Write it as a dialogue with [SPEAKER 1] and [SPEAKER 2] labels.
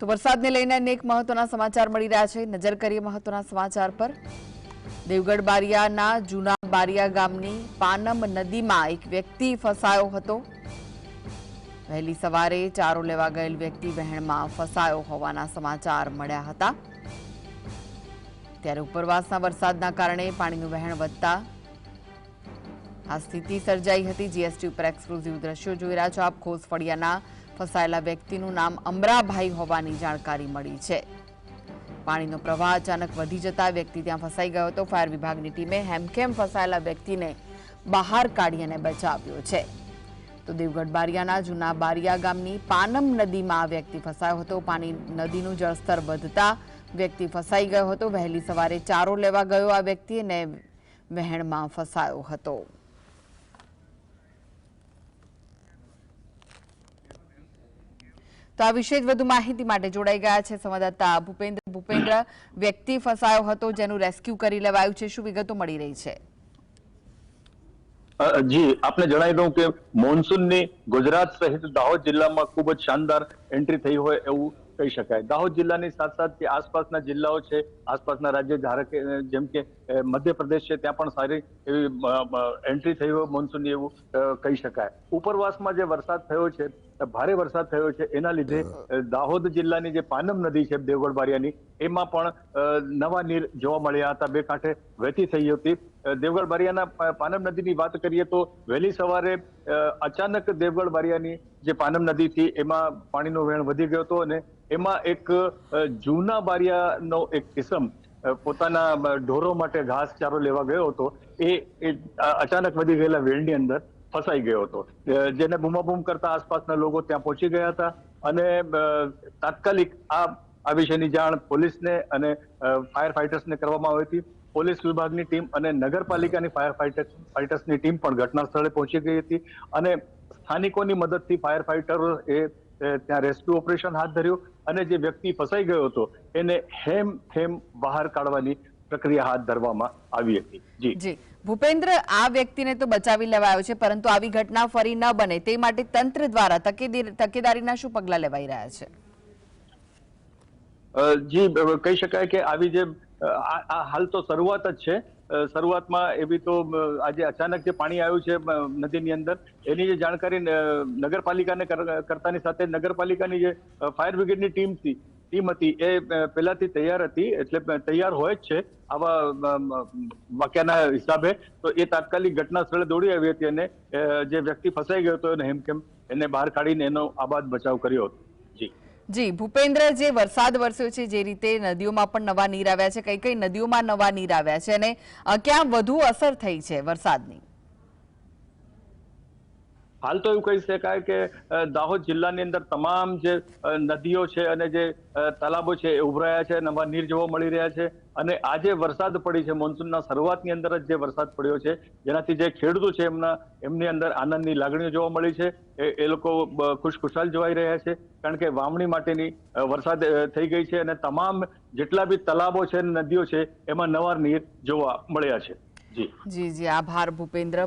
[SPEAKER 1] તો વરસાદને લઈને અનેક મહત્વના સમાચાર મળી રહ્યા છે. નજર કરીએ મહત્વના સમાચાર પર. દેવગઢ બારિયાના જૂના બારિયા ગામની પાનમ નદીમાં એક વ્યક્તિ ફસાયો હતો. વહેલી સવારે ચારો લેવા ગયેલ વ્યક્તિ વહેણમાં ફસાયો હોવાના સમાચાર મળ્યા હતા. ત્યારે ઉપરવાસના વરસાદના કારણે પાણીનું વહેણ વધતા આ સ્થિતિ સર્જાઈ હતી. જીએસટી ઉપર એક્સક્લુઝિવ દ્રશ્યો જોઈ રહ્યા છો આપ. ખોસ ફળિયાના ફસાયેલા વ્યક્તિનું નામ અમરાભાઈ હોવાની જાણકારી મળી છે. પાણીનો પ્રવાહ અચાનક વધી જતા વ્યક્તિ ત્યાં ફસાઈ ગયો હતો. ફાયર વિભાગની ટીમે હેમખેમ ફસાયેલા વ્યક્તિને બહાર કાઢી અને બચાવ્યો છે. તો દેવગઢ બારિયાના જૂના બારિયા ગામની પાનમ નદીમાં આ વ્યક્તિ ફસાયો હતો. પાણી નદીનું જળસ્તર વધતા વ્યક્તિ ફસાઈ ગયો હતો. વહેલી સવારે ચારો લેવા ગયો આ વ્યક્તિ અને વહેણમાં ફસાયો હતો. તો આ વિશે વધુ માહિતી માટે જોડાઈ ગયા છે સંવાદદાતા ભૂપેન્દ્ર. ભૂપેન્દ્ર, વ્યક્તિ ફસાયો હતો જેનું રેસ્ક્યુ કરી લેવાયું છે. શું વિગતો મળી રહી છે?
[SPEAKER 2] જી, આપને જણાવી દઉં કે મોન્સૂનની ગુજરાત સહિત દાહોદ જિલ્લામાં ખૂબ જ શાનદાર એન્ટ્રી થઈ હોય એવું કહી શકાય. દાહોદ જિલ્લાની સાથ સાથ આસપાસના જિલ્લાઓ છે. આસપાસના રાજ્ય ધારકે જેમ કે મધ્યપ્રદેશ છે, ત્યાં પણ સારી એવી એન્ટ્રી થઈ હોય મોન્સૂનની એવું કહી શકાય. ઉપરવાસમાં જે વરસાદ થયો છે ભારે વરસાદ થયો છે. એના લીધે દાહોદ જિલ્લાની જે પાનમ નદી છે દેવગઢ બારિયાની એમાં પણ નવા નીર જોવા મળ્યા હતા. બે કાંઠે વહેતી થઈ હતી. દેવગઢ બારિયાના પાનમ નદીની વાત કરીએ તો વહેલી સવારે અચાનક દેવગઢ બારિયાની જે પાનમ નદી હતી એમાં પાણીનો વહેણ વધી ગયો હતો અને એમાં એક જૂના બારિયાનો એક કિસમ પોતાના ઢોરો માટે ઘાસ ચારો લેવા ગયો હતો. એ અચાનક વધી ગયેલા વેણની અંદર ફસાઈ ગયો હતો. જેને બૂમાબૂમ કરતા આસપાસના લોકો ત્યાં પહોંચી ગયા હતા અને તાત્કાલિક આ આ વિશેની જાણ પોલીસને અને ફાયર ફાઈટર્સને કરવામાં આવી હતી. પોલીસ વિભાગની ટીમ અને નગરપાલિકાની ફાયર ફાઇટર્સ ફાઈટર્સની ટીમ પણ ઘટના સ્થળે પહોંચી ગઈ હતી અને સ્થાનિકોની મદદથી ફાયર ફાઈટરો એ એ ત્યાં રેસ્ક્યુ ઓપરેશન હાથ ધર્યું અને જે વ્યક્તિ ફસાઈ ગયો હતો એને હેમ થેમ બહાર કાઢવાની પ્રક્રિયા હાથ ધરવામાં આવી હતી. જી.
[SPEAKER 1] જી. ભૂપેન્દ્ર આ વ્યક્તિને તો બચાવી લેવાયો છે પરંતુ આવી ઘટના ફરી ન બને. તે માટે તંત્ર દ્વારા તકેદારીના શું પગલાં લેવાઈ રહ્યા છે?
[SPEAKER 2] જી કહી શકાય કે આવી જે આ હાલ તો શરૂઆત જ છે. શરૂઆતમાં એવી તો આજે અચાનક જે પાણી આવ્યું છે નદીની અંદર એની જે જાણકારી નગરપાલિકાને કર- કરતાની સાથે નગરપાલિકાની જે ફાયર બ્રિગેડની ટીમ હતી ટીમ હતી. એ પહેલાથી તૈયાર હતી, એટલે તૈયાર હોય જ છે આવા વાક્યાના હિસાબે. તો એ તાત્કાલિક ઘટના સ્થળે દોડી આવી હતી અને જે વ્યક્તિ ફસાઈ ગયો હતો એને હેમખેમ એને બહાર કાઢીને એનો આબાદ બચાવ કર્યો હતો. જી.
[SPEAKER 1] જી, ભૂપેન્દ્ર, જે વરસાદ વરસ્યો છે, જે રીતે નદીઓમાં પણ નવા નીર આવ્યા છે કઈ કઈ નદીઓમાં નવા નીર આવ્યા છે અને ક્યાં વધુ અસર થઈ છે વરસાદની?
[SPEAKER 2] હાલ તો એવું કહી શકાય કે દાહોદ જિલ્લાની અંદર તમામ જે નદીઓ છે અને જે તલાબો છે એ ઉભરાયા છે નવા નીર જોવા મળી રહ્યા છે. અને આજે વરસાદ પડી છે, મોન્સૂનના શરૂઆતની અંદર જ જે વરસાદ પડ્યો છે, જેનાથી જે ખેડૂતો છે એમના, એમની અંદર આનંદની લાગણીઓ જોવા મળી છે. એ લોકો ખુશખુશાલ જોવાઈ રહ્યા છે, કારણ કે વાવણી માટેની વરસાદ થઈ ગઈ છે અને તમામ જેટલા બી તલાબો છે નદીઓ છે, એમાં નવા નીર જોવા મળ્યા છે. જી
[SPEAKER 1] જી. આભાર ભૂપેન્દ્ર.